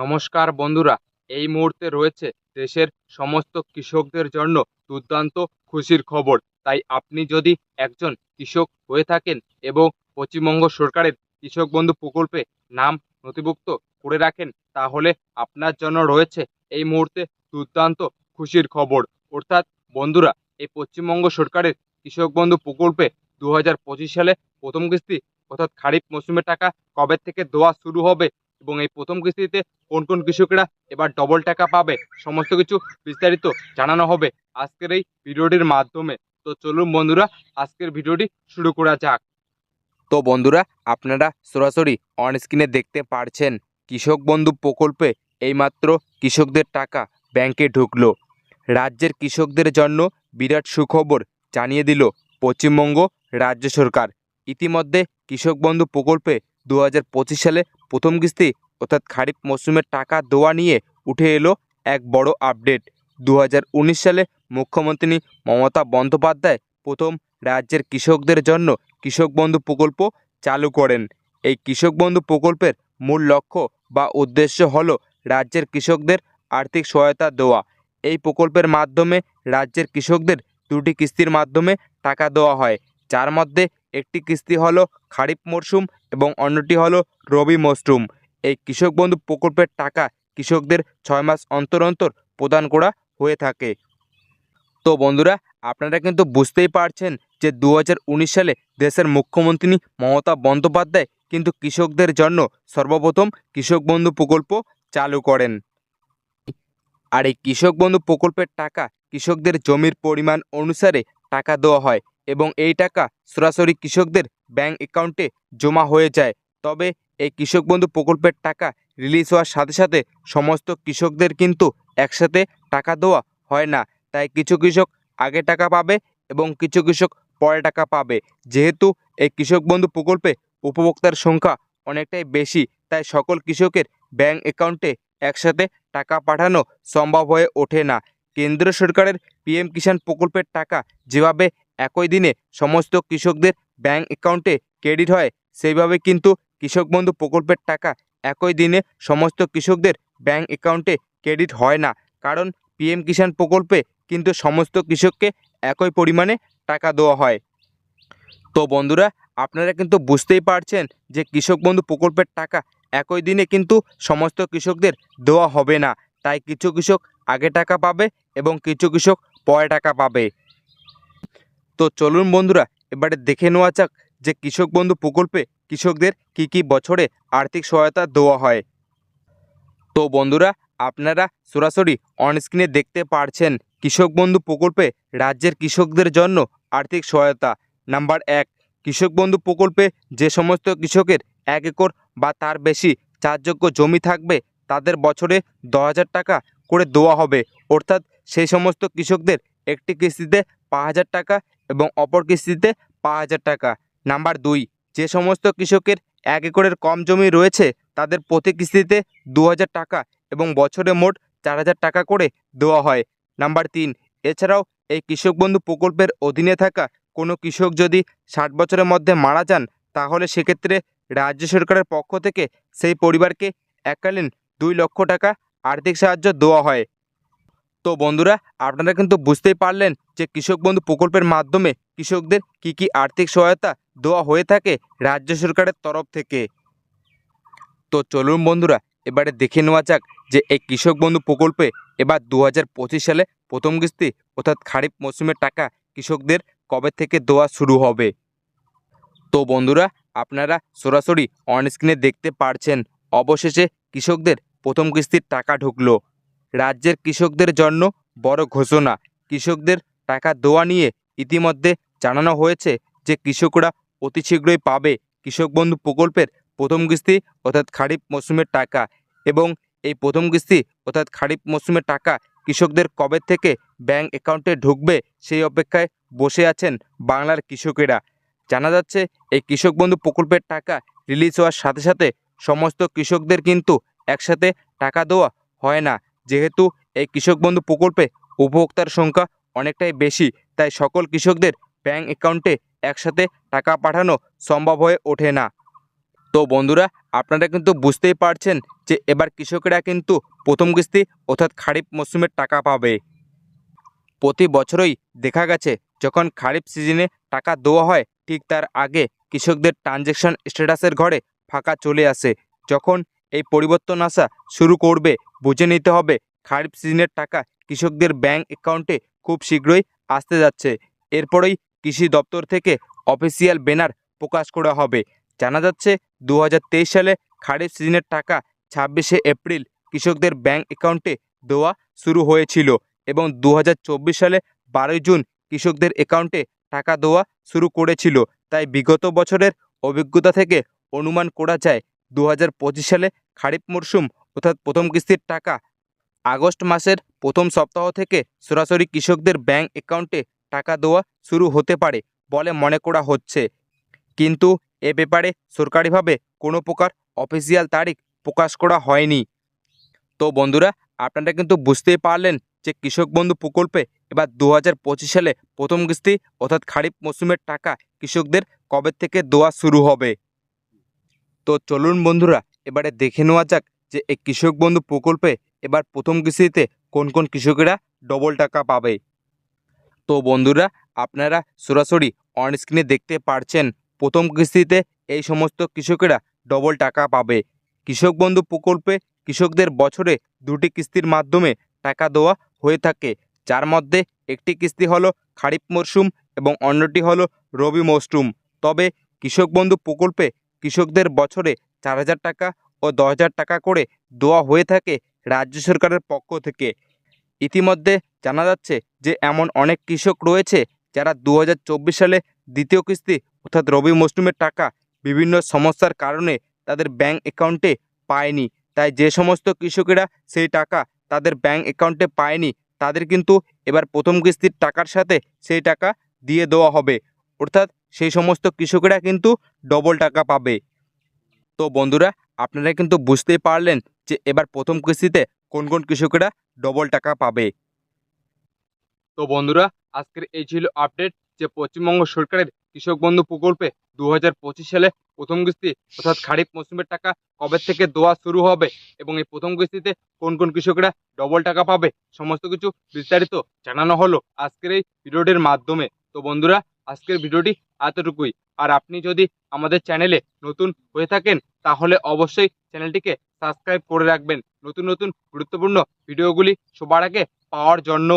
নমস্কার বন্ধুরা, এই মুহূর্তে রয়েছে দেশের সমস্ত কৃষকদের জন্য দুর্দান্ত খুশির খবর। তাই আপনি যদি একজন কৃষক হয়ে থাকেন এবং পশ্চিমবঙ্গ সরকারের কৃষক বন্ধু প্রকল্পে নাম নথিভুক্ত করে রাখেন, তাহলে আপনার জন্য রয়েছে এই মুহূর্তে দুর্দান্ত খুশির খবর। অর্থাৎ বন্ধুরা, এই পশ্চিমবঙ্গ সরকারের কৃষক বন্ধু প্রকল্পে দু হাজার পঁচিশ সালে প্রথম কিস্তি, অর্থাৎ খারিফ মৌসুমের টাকা কবে থেকে দেওয়া শুরু হবে এবং এই প্রথম কিস্তিতে কোন কোন কৃষকরা এবার ডবল টাকা পাবে, সমস্ত কিছু বিস্তারিত জানানো হবে আজকের এই ভিডিওটির মাধ্যমে। তো চলুন বন্ধুরা, আজকের ভিডিওটি শুরু করা যাক। তো বন্ধুরা, আপনারা সরাসরি অন স্ক্রিনে দেখতে পারছেন, কৃষক বন্ধু প্রকল্পে এইমাত্র কৃষকদের টাকা ব্যাংকে ঢুকলো। রাজ্যের কৃষকদের জন্য বিরাট সুখবর জানিয়ে দিল পশ্চিমবঙ্গ রাজ্য সরকার। ইতিমধ্যে কৃষক বন্ধু প্রকল্পে দু হাজার পঁচিশ সালে প্রথম কিস্তি অর্থাৎ খারিফ মৌসুমের টাকা দেওয়া নিয়ে উঠে এলো এক বড় আপডেট দু হাজার উনিশ সালে মুখ্যমন্ত্রী মমতা বন্দ্যোপাধ্যায় প্রথম রাজ্যের কৃষকদের জন্য কৃষক বন্ধু প্রকল্প চালু করেন। এই কৃষক বন্ধু প্রকল্পের মূল লক্ষ্য বা উদ্দেশ্য হল রাজ্যের কৃষকদের আর্থিক সহায়তা দেওয়া। এই প্রকল্পের মাধ্যমে রাজ্যের কৃষকদের দুটি কিস্তির মাধ্যমে টাকা দেওয়া হয়। যার মধ্যে একটি কিস্তি হলো খারিফ মরশুম এবং অন্যটি হলো রবি মরশুম এই কৃষক বন্ধু প্রকল্পের টাকা কৃষকদের ছয় মাস অন্তর অন্তর প্রদান করা হয়ে থাকে। তো বন্ধুরা, আপনারা কিন্তু বুঝতেই পারছেন যে দু হাজার উনিশ সালে দেশের মুখ্যমন্ত্রী মমতা বন্দ্যোপাধ্যায় কিন্তু কৃষকদের জন্য সর্বপ্রথম কৃষক বন্ধু প্রকল্প চালু করেন। আর এই কৃষক বন্ধু প্রকল্পের টাকা কৃষকদের জমির পরিমাণ অনুসারে টাকা দেওয়া হয় এবং এই টাকা সরাসরি কৃষকদের ব্যাংক অ্যাকাউন্টে জমা হয়ে যায়। তবে এই কৃষক বন্ধু প্রকল্পের টাকা রিলিজ হওয়ার সাথে সাথে সমস্ত কৃষকদের কিন্তু একসাথে টাকা দেওয়া হয় না। তাই কিছু কৃষক আগে টাকা পাবে এবং কিছু কৃষক পরে টাকা পাবে। যেহেতু এই কৃষক বন্ধু প্রকল্পে উপভোক্তার সংখ্যা অনেকটাই বেশি, তাই সকল কৃষকের ব্যাংক অ্যাকাউন্টে একসাথে টাকা পাঠানো সম্ভব হয়ে ওঠে না। কেন্দ্র সরকারের পিএম কিষাণ প্রকল্পের টাকা যেভাবে একই দিনে সমস্ত কৃষকদের ব্যাংক অ্যাকাউন্টে ক্রেডিট হয়, সেইভাবে কিন্তু কৃষক বন্ধু প্রকল্পের টাকা একই দিনে সমস্ত কৃষকদের ব্যাংক অ্যাকাউন্টে ক্রেডিট হয় না। কারণ পিএম কিষাণ প্রকল্পে কিন্তু সমস্ত কৃষককে একই পরিমাণে টাকা দেওয়া হয়। তো বন্ধুরা, আপনারা কিন্তু বুঝতেই পারছেন যে কৃষক বন্ধু প্রকল্পের টাকা একই দিনে কিন্তু সমস্ত কৃষকদের দেওয়া হবে না। তাই কিছু কৃষক আগে টাকা পাবে এবং কিছু কৃষক পরে টাকা পাবে। তো চলুন বন্ধুরা, এবারে দেখে নেওয়া যাক যে কৃষক বন্ধু প্রকল্পে কৃষকদের কি কি বছরে আর্থিক সহায়তা দেওয়া হয়? তো বন্ধুরা, আপনারা সরাসরি অনস্ক্রিনে দেখতে পারছেন কৃষক বন্ধু প্রকল্পে রাজ্যের কৃষকদের জন্য আর্থিক সহায়তা। নাম্বার এক, কৃষক বন্ধু প্রকল্পে যে সমস্ত কৃষকের এক একর বা তার বেশি চাষযোগ্য জমি থাকবে, তাদের বছরে দশ টাকা করে দেওয়া হবে। অর্থাৎ সেই সমস্ত কৃষকদের একটি কিস্তিতে পাঁচ হাজার টাকা এবং অপর কিস্তিতে পাঁচ হাজার টাকা। নাম্বার দুই যে সমস্ত কৃষকের এক একরের কম জমি রয়েছে, তাদের প্রতি কিস্তিতে দু হাজার টাকা এবং বছরে মোট চার হাজার টাকা করে দেওয়া হয়। নাম্বার তিন, এছাড়াও এই কৃষক বন্ধু প্রকল্পের অধীনে থাকা কোনো কৃষক যদি ষাট বছরের মধ্যে মারা যান, তাহলে সেক্ষেত্রে রাজ্য সরকারের পক্ষ থেকে সেই পরিবারকে এককালীন দুই লক্ষ টাকা আর্থিক সাহায্য দেওয়া হয়। তো বন্ধুরা, আপনারা কিন্তু বুঝতেই পারলেন যে কৃষক বন্ধু প্রকল্পের মাধ্যমে কৃষকদের কি কি আর্থিক সহায়তা দেওয়া হয়ে থাকে রাজ্য সরকারের তরফ থেকে। তো চলুন বন্ধুরা, এবারে দেখে নেওয়া যাক যে এই কৃষক বন্ধু প্রকল্পে এবার দু হাজার পঁচিশ সালে প্রথম কিস্তি অর্থাৎ খারিফ মৌসুমের টাকা কৃষকদের কবে থেকে দেওয়া শুরু হবে? তো বন্ধুরা, আপনারা সরাসরি অনস্ক্রিনে দেখতে পারছেন, অবশেষে কৃষকদের প্রথম কিস্তির টাকা ঢুকলো। রাজ্যের কৃষকদের জন্য বড় ঘোষণা, কৃষকদের টাকা দেওয়া নিয়ে ইতিমধ্যে জানানো হয়েছে যে কৃষকরা অতি শীঘ্রই পাবে কৃষক বন্ধু প্রকল্পের প্রথম কিস্তি, অর্থাৎ খারিফ মৌসুমের টাকা এবং এই প্রথম কিস্তি, অর্থাৎ খারিফ মৌসুমের টাকা কৃষকদের কবে থেকে ব্যাংক অ্যাকাউন্টে ঢুকবে সেই অপেক্ষায় বসে আছেন বাংলার কৃষকেরা। জানা যাচ্ছে, এই কৃষক বন্ধু প্রকল্পের টাকা রিলিজ হওয়ার সাথে সাথে সমস্ত কৃষকদের কিন্তু একসাথে টাকা দেওয়া হয় না। যেহেতু এই কৃষক বন্ধু প্রকল্পে উপভোক্তার সংখ্যা অনেকটাই বেশি, তাই সকল কৃষকদের ব্যাংক অ্যাকাউন্টে একসাথে টাকা পাঠানো সম্ভব হয়ে ওঠে না। তো বন্ধুরা, আপনারা কিন্তু বুঝতেই পারছেন যে এবার কৃষকেরা কিন্তু প্রথম কিস্তি অর্থাৎ খারিফ মরশুমের টাকা পাবে। প্রতি বছরই দেখা গেছে, যখন খারিফ সিজনে টাকা দেওয়া হয়, ঠিক তার আগে কৃষকদের ট্রানজ্যাকশন স্ট্যাটাসের ঘরে ফাঁকা চলে আসে। যখন এই পরিবর্তন আসা শুরু করবে, বুঝে নিতে হবে খারিফ সিজনের টাকা কৃষকদের ব্যাংক অ্যাকাউন্টে খুব শীঘ্রই আসতে যাচ্ছে। এরপরেই কৃষি দপ্তর থেকে অফিসিয়াল ব্যানার প্রকাশ করা হবে। জানা যাচ্ছে দু হাজার তেইশ সালে খারিফ সিজনের টাকা ছাব্বিশে এপ্রিল কৃষকদের ব্যাংক অ্যাকাউন্টে দেওয়া শুরু হয়েছিল এবং দু হাজার চব্বিশ সালে বারোই জুন কৃষকদের অ্যাকাউন্টে টাকা দেওয়া শুরু করেছিল। তাই বিগত বছরের অভিজ্ঞতা থেকে অনুমান করা যায় দু হাজার পঁচিশ সালে খারিফ মরশুম অর্থাৎ প্রথম কিস্তির টাকা আগস্ট মাসের প্রথম সপ্তাহ থেকে সরাসরি কৃষকদের ব্যাংক অ্যাকাউন্টে টাকা দেওয়া শুরু হতে পারে বলে মনে করা হচ্ছে। কিন্তু এ ব্যাপারে সরকারিভাবে কোনো প্রকার অফিসিয়াল তারিখ প্রকাশ করা হয়নি। তো বন্ধুরা, আপনারা কিন্তু বুঝতেই পারলেন যে কৃষক বন্ধু প্রকল্পে এবার দু হাজার পঁচিশ সালে প্রথম কিস্তি অর্থাৎ খারিফ মৌসুমের টাকা কৃষকদের কবে থেকে দেওয়া শুরু হবে? তো চলুন বন্ধুরা, এবারে দেখে নেওয়া যাক যে এই কৃষক বন্ধু প্রকল্পে এবার প্রথম কিস্তিতে কোন কোন কৃষকেরা ডবল টাকা পাবে। তো বন্ধুরা, আপনারা সরাসরি অন স্ক্রিনে দেখতে পারছেন, প্রথম কিস্তিতে এই সমস্ত কৃষকেরা ডবল টাকা পাবে। কৃষক বন্ধু প্রকল্পে কৃষকদের বছরে দুটি কিস্তির মাধ্যমে টাকা দেওয়া হয়ে থাকে। যার মধ্যে একটি কিস্তি হলো খারিফ মরশুম এবং অন্যটি হলো রবি মরশুম তবে কৃষক বন্ধু প্রকল্পে কৃষকদের বছরে চার হাজার টাকা ও দশ টাকা করে দেওয়া হয়ে থাকে রাজ্য সরকারের পক্ষ থেকে। ইতিমধ্যে জানা যাচ্ছে যে এমন অনেক কৃষক রয়েছে যারা দু হাজার চব্বিশ সালে দ্বিতীয় কিস্তি অর্থাৎ রবি মরশুমের টাকা বিভিন্ন সমস্যার কারণে তাদের ব্যাংক অ্যাকাউন্টে পায়নি। তাই যে সমস্ত কৃষকেরা সেই টাকা তাদের ব্যাংক অ্যাকাউন্টে পায়নি, তাদের কিন্তু এবার প্রথম কিস্তির টাকার সাথে সেই টাকা দিয়ে দেওয়া হবে। অর্থাৎ সেই সমস্ত কৃষকেরা কিন্তু ডবল টাকা পাবে। তো বন্ধুরা, আপনারা কিন্তু বুঝতেই পারলেন যে এবার প্রথম কিস্তিতে কোন কোন কৃষকেরা ডবল টাকা পাবে? তো বন্ধুরা, আজকের এই ছিল আপডেট যে পশ্চিমবঙ্গ সরকারের কৃষক বন্ধু প্রকল্পে দু হাজার পঁচিশ সালে প্রথম কিস্তি অর্থাৎ খারিফ মৌসুমের টাকা কবে থেকে দেওয়া শুরু হবে এবং এই প্রথম কিস্তিতে কোন কোন কৃষকরা ডবল টাকা পাবে, সমস্ত কিছু বিস্তারিত জানানো হলো আজকের এই ভিডিওটির মাধ্যমে। তো বন্ধুরা, আজকের ভিডিওটি এতটুকুই। আর আপনি যদি আমাদের চ্যানেলে নতুন হয়ে থাকেন, তাহলে অবশ্যই চ্যানেলটিকে সাবস্ক্রাইব করে রাখবেন। নতুন নতুন গুরুত্বপূর্ণ ভিডিওগুলি সবার আগে পাওয়ার জন্য।